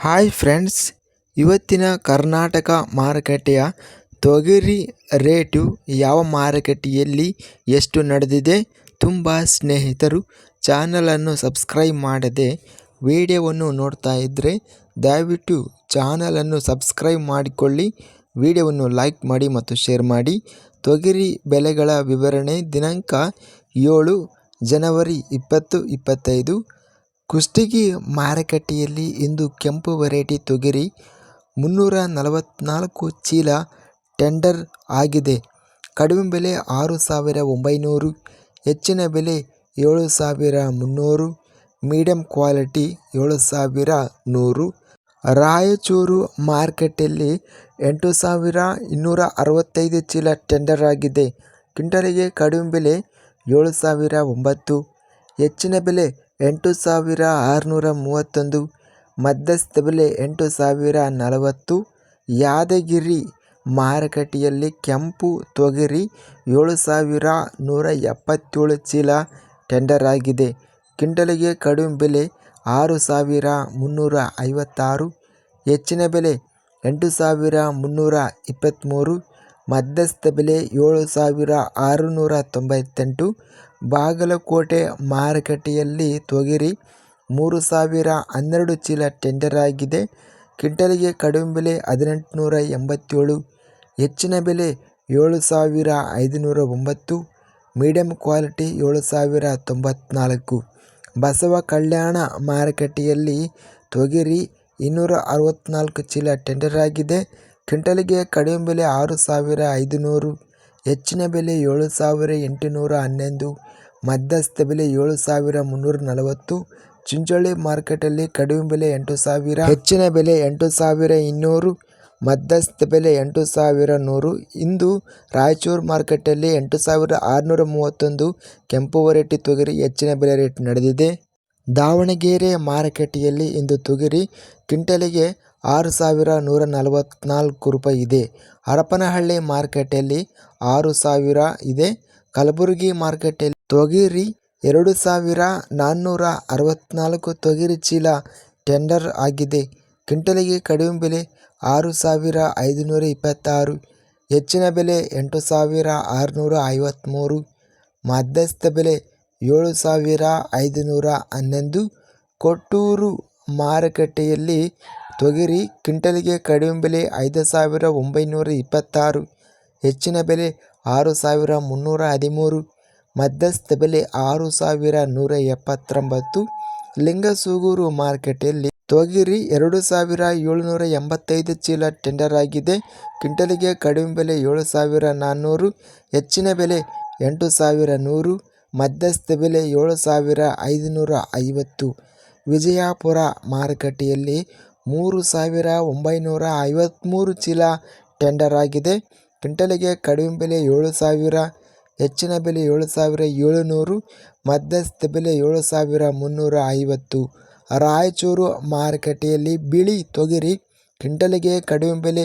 Hi friends, ಇವತ್ತಿನ ಕರ್ನಾಟಕ ಮಾರುಕಟ್ಟೆಯ ತೊಗರಿ ರೇಟು ಯಾವ ಮಾರುಕಟ್ಟೆಯಲ್ಲಿ ಎಷ್ಟು ನಡೆದಿದೆ ತುಂಬ ಸ್ನೇಹಿತರು ಚಾನಲನ್ನು ಸಬ್ಸ್ಕ್ರೈಬ್ ಮಾಡದೆ ವಿಡಿಯೋವನ್ನು ನೋಡ್ತಾ ಇದ್ದರೆ ದಯವಿಟ್ಟು ಚಾನಲನ್ನು ಸಬ್ಸ್ಕ್ರೈಬ್ ಮಾಡಿಕೊಳ್ಳಿ, ವಿಡಿಯೋವನ್ನು ಲೈಕ್ ಮಾಡಿ ಮತ್ತು ಶೇರ್ ಮಾಡಿ. ತೊಗರಿ ಬೆಲೆಗಳ ವಿವರಣೆ ದಿನಾಂಕ ಏಳು ಜನವರಿ ಇಪ್ಪತ್ತು ಇಪ್ಪತ್ತೈದು. ಕುಷ್ಟಗಿ ಮಾರುಕಟ್ಟೆಯಲ್ಲಿ ಇಂದು ಕೆಂಪು ವೆರೈಟಿ ತೊಗರಿ, ಮುನ್ನೂರ ನಲವತ್ತ್ನಾಲ್ಕು ಚೀಲ ಟೆಂಡರ್ ಆಗಿದೆ. ಕಡಿಮೆ ಬೆಲೆ ಆರು ಸಾವಿರ ಒಂಬೈನೂರು, ಹೆಚ್ಚಿನ ಬೆಲೆ ಏಳು ಸಾವಿರ ಮುನ್ನೂರು, ಮೀಡಿಯಂ ಕ್ವಾಲಿಟಿ ಏಳು ಸಾವಿರ ನೂರು. ರಾಯಚೂರು ಮಾರ್ಕೆಟಲ್ಲಿ ಎಂಟು ಸಾವಿರ ಇನ್ನೂರ ಅರವತ್ತೈದು ಚೀಲ ಟೆಂಡರ್ ಆಗಿದೆ. ಕ್ವಿಂಟಲಿಗೆ ಕಡಿಮೆ ಬೆಲೆ ಏಳು ಸಾವಿರ ಒಂಬತ್ತು, ಹೆಚ್ಚಿನ ಬೆಲೆ ಎಂಟು ಸಾವಿರ ಆರುನೂರ ಮೂವತ್ತೊಂದು, ಮಧ್ಯಸ್ಥ ಬೆಲೆ ಎಂಟು ಸಾವಿರ ನಲವತ್ತು, ಯಾದಗಿರಿ ಮಾರುಕಟ್ಟೆಯಲ್ಲಿ ಕೆಂಪು ತೊಗರಿ ಏಳು ಸಾವಿರ ನೂರ ಎಪ್ಪತ್ತೇಳು ಚೀಲ ಟೆಂಡರ್ ಆಗಿದೆ. ಕ್ವಿಂಟಲಿಗೆ ಕಡಿಮೆ ಬೆಲೆ ಆರು ಸಾವಿರ ಮುನ್ನೂರ ಐವತ್ತಾರು, ಹೆಚ್ಚಿನ ಬೆಲೆ ಎಂಟು ಸಾವಿರ ಮುನ್ನೂರ ಇಪ್ಪತ್ತ್ಮೂರು ಮಧ್ಯಸ್ಥ ಬೆಲೆ ಏಳು ಸಾವಿರ ಆರುನೂರ ತೊಂಬತ್ತೆಂಟು. ಬಾಗಲಕೋಟೆ ಮಾರುಕಟ್ಟೆಯಲ್ಲಿ ತೊಗರಿ ಮೂರು ಸಾವಿರ ಹನ್ನೆರಡು ಚೀಲ ಟೆಂಡರ್ ಆಗಿದೆ. ಕ್ವಿಂಟಾಲಿಗೆ ಕಡಿಮೆ ಬೆಲೆ ಹದಿನೆಂಟುನೂರ ಎಂಬತ್ತೇಳು. ಹೆಚ್ಚಿನ ಬೆಲೆ ಏಳು ಸಾವಿರ ಐದುನೂರ ಒಂಬತ್ತು. ಮೀಡಿಯಂ ಕ್ವಾಲಿಟಿ ಏಳು ಸಾವಿರ ತೊಂಬತ್ನಾಲ್ಕು. ಬಸವ ಕಲ್ಯಾಣ ಮಾರುಕಟ್ಟೆಯಲ್ಲಿ ತೊಗರಿ ಇನ್ನೂರ ಅರವತ್ತ್ನಾಲ್ಕು ಚೀಲ ಟೆಂಡರ್ ಆಗಿದೆ. ಕ್ವಿಂಟಲಿಗೆ ಕಡಿಮೆ ಬೆಲೆ ಆರು ಸಾವಿರ ಐದುನೂರು, ಹೆಚ್ಚಿನ ಬೆಲೆ ಏಳು ಸಾವಿರ ಎಂಟುನೂರ ಹನ್ನೊಂದು, ಮಧ್ಯಸ್ಥ ಬೆಲೆ ಏಳು ಸಾವಿರ ಮುನ್ನೂರ ನಲವತ್ತು, ಚಿಂಚೋಳಿ ಮಾರ್ಕೆಟಲ್ಲಿ ಕಡಿಮೆ ಬೆಲೆ ಎಂಟು ಸಾವಿರ, ಹೆಚ್ಚಿನ ಬೆಲೆ ಎಂಟು ಸಾವಿರ ಇನ್ನೂರು, ಮಧ್ಯಸ್ಥ ಬೆಲೆ ಎಂಟು ಸಾವಿರ ನೂರು. ಇಂದು ರಾಯಚೂರು ಮಾರ್ಕೆಟಲ್ಲಿ ಎಂಟು ಸಾವಿರ ಆರುನೂರ ಮೂವತ್ತೊಂದು ಕೆಂಪು ವರೈಟಿ ತೊಗರಿ ಹೆಚ್ಚಿನ ಬೆಲೆ ರೇಟ್ ನಡೆದಿದೆ. ದಾವಣಗೆರೆ ಮಾರುಕಟ್ಟೆಯಲ್ಲಿ ಇಂದು ತೊಗರಿ ಕ್ವಿಂಟಲಿಗೆ ಆರು ಸಾವಿರ ನೂರ ನಲವತ್ತ್ನಾಲ್ಕು ರೂಪಾಯಿ ಇದೆ. ಹರಪನಹಳ್ಳಿ ಮಾರುಕಟ್ಟೆಯಲ್ಲಿ ಆರು ಸಾವಿರ ಇದೆ. ಕಲಬುರಗಿ ಮಾರುಕಟ್ಟೆಯಲ್ಲಿ ತೊಗರಿ ಎರಡು ಸಾವಿರ ನಾನ್ನೂರ ಅರವತ್ತ್ನಾಲ್ಕು ತೊಗರಿ ಚೀಲ ಟೆಂಡರ್ ಆಗಿದೆ. ಕ್ವಿಂಟಲಿಗೆ ಕಡಿಮೆ ಬೆಲೆ ಆರು ಸಾವಿರ ಐದುನೂರ ಇಪ್ಪತ್ತಾರು, ಹೆಚ್ಚಿನ ಬೆಲೆ ಎಂಟು ಸಾವಿರ ಆರುನೂರ ಐವತ್ತ್ಮೂರು ಮಧ್ಯಸ್ಥ ಬೆಲೆ ಏಳು ಸಾವಿರ ಐದುನೂರ ಹನ್ನೊಂದು ಕೊಟ್ಟೂರು ಮಾರುಕಟ್ಟೆಯಲ್ಲಿ ತೊಗರಿ ಕ್ವಿಂಟಲಿಗೆ ಕಡಿಮೆ ಬೆಲೆ ಐದು ಸಾವಿರ ಒಂಬೈನೂರ ಇಪ್ಪತ್ತಾರು, ಹೆಚ್ಚಿನ ಬೆಲೆ ಆರು ಸಾವಿರ ಮುನ್ನೂರ ಹದಿಮೂರು, ಮಧ್ಯಸ್ಥ ಬೆಲೆ ಆರು ಸಾವಿರ ನೂರ ಎಪ್ಪತ್ತೊಂಬತ್ತು. ಲಿಂಗಸೂಗೂರು ಮಾರುಕಟ್ಟೆಯಲ್ಲಿ ತೊಗರಿ ಎರಡು ಸಾವಿರ ಏಳುನೂರ ಎಂಬತ್ತೈದು ಚೀಲ ಟೆಂಡರ್ ಆಗಿದೆ. ಕ್ವಿಂಟಲಿಗೆ ಕಡಿಮೆ ಬೆಲೆ ಏಳು ಸಾವಿರ ನಾನ್ನೂರು, ಹೆಚ್ಚಿನ ಬೆಲೆ ಎಂಟು ಸಾವಿರ ನೂರು. ಮಧ್ಯಸ್ಥ ಬೆಲೆ ಏಳು ಸಾವಿರ ಐದುನೂರ ಐವತ್ತು. ವಿಜಯಪುರ ಮಾರುಕಟ್ಟೆಯಲ್ಲಿ ಮೂರು ಸಾವಿರ ಒಂಬೈನೂರ ಐವತ್ತ್ಮೂರು ಚೀಲ ಟೆಂಡರ್ ಆಗಿದೆ. ಕ್ವಿಂಟಲಿಗೆ ಕಡಿಮೆ ಬೆಲೆ ಏಳು ಸಾವಿರ, ಹೆಚ್ಚಿನ ಬೆಲೆ ಏಳು ಸಾವಿರ ಏಳುನೂರು, ಮಧ್ಯಸ್ಥ ಬೆಲೆ ಏಳು ಸಾವಿರ ಮುನ್ನೂರ ಐವತ್ತು. ರಾಯಚೂರು ಮಾರುಕಟ್ಟೆಯಲ್ಲಿ ಬಿಳಿ ತೊಗರಿ ಕ್ವಿಂಟಲಿಗೆ ಕಡಿಮೆ ಬೆಲೆ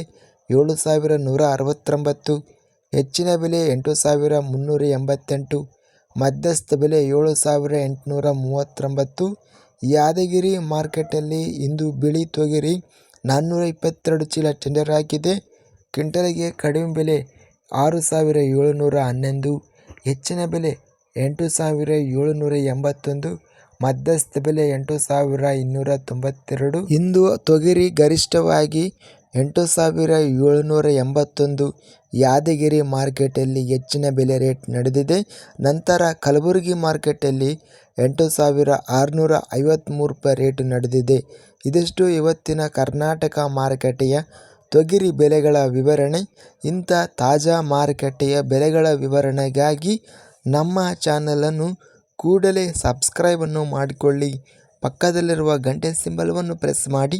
ಏಳು ಸಾವಿರ ನೂರ ಅರವತ್ತೊಂಬತ್ತು, ಹೆಚ್ಚಿನ ಬೆಲೆ ಎಂಟು ಸಾವಿರ ಮುನ್ನೂರ ಎಂಬತ್ತೆಂಟು. ಮಧ್ಯಸ್ಥ ಬೆಲೆ ಏಳು ಸಾವಿರ ಎಂಟುನೂರ ಮೂವತ್ತೊಂಬತ್ತು. ಯಾದಗಿರಿ ಮಾರ್ಕೆಟಲ್ಲಿ ಇಂದು ಬಿಳಿ ತೊಗರಿ ನಾನ್ನೂರ ಇಪ್ಪತ್ತೆರಡು ಚೀಲ ಟೆಂಡರ್ ಆಗಿದೆ. ಕ್ವಿಂಟಲ್ಗೆ ಕಡಿಮೆ ಬೆಲೆ ಆರು ಸಾವಿರ ಏಳುನೂರ ಹನ್ನೊಂದು. ಹೆಚ್ಚಿನ ಬೆಲೆ ಎಂಟು ಸಾವಿರ ಏಳುನೂರ ಎಂಬತ್ತೊಂದು. ಮಧ್ಯಸ್ಥ ಬೆಲೆ ಎಂಟು ಸಾವಿರ ಇನ್ನೂರ ತೊಂಬತ್ತೆರಡು. ಇಂದು ತೊಗರಿ ಗರಿಷ್ಠವಾಗಿ ಎಂಟು ಸಾವಿರ ಏಳುನೂರ ಎಂಬತ್ತೊಂದು ಯಾದಗಿರಿ ಮಾರ್ಕೆಟಲ್ಲಿ ಹೆಚ್ಚಿನ ಬೆಲೆ ರೇಟ್ ನಡೆದಿದೆ. ನಂತರ ಕಲಬುರಗಿ ಮಾರ್ಕೆಟಲ್ಲಿ ಎಂಟು ಸಾವಿರ ಆರುನೂರ ಐವತ್ತ್ಮೂರು ರೂಪಾಯಿ ರೇಟ್ ನಡೆದಿದೆ. ಇದಿಷ್ಟು ಇವತ್ತಿನ ಕರ್ನಾಟಕ ಮಾರುಕಟ್ಟೆಯ ತೊಗರಿ ಬೆಲೆಗಳ ವಿವರಣೆ. ಇಂಥ ತಾಜಾ ಮಾರುಕಟ್ಟೆಯ ಬೆಲೆಗಳ ವಿವರಣೆಗಾಗಿ ನಮ್ಮ ಚಾನಲನ್ನು ಕೂಡಲೇ ಸಬ್ಸ್ಕ್ರೈಬನ್ನು ಮಾಡಿಕೊಳ್ಳಿ. ಪಕ್ಕದಲ್ಲಿರುವ ಗಂಟೆ ಸಿಂಬಲ್ವನ್ನು ಪ್ರೆಸ್ ಮಾಡಿ.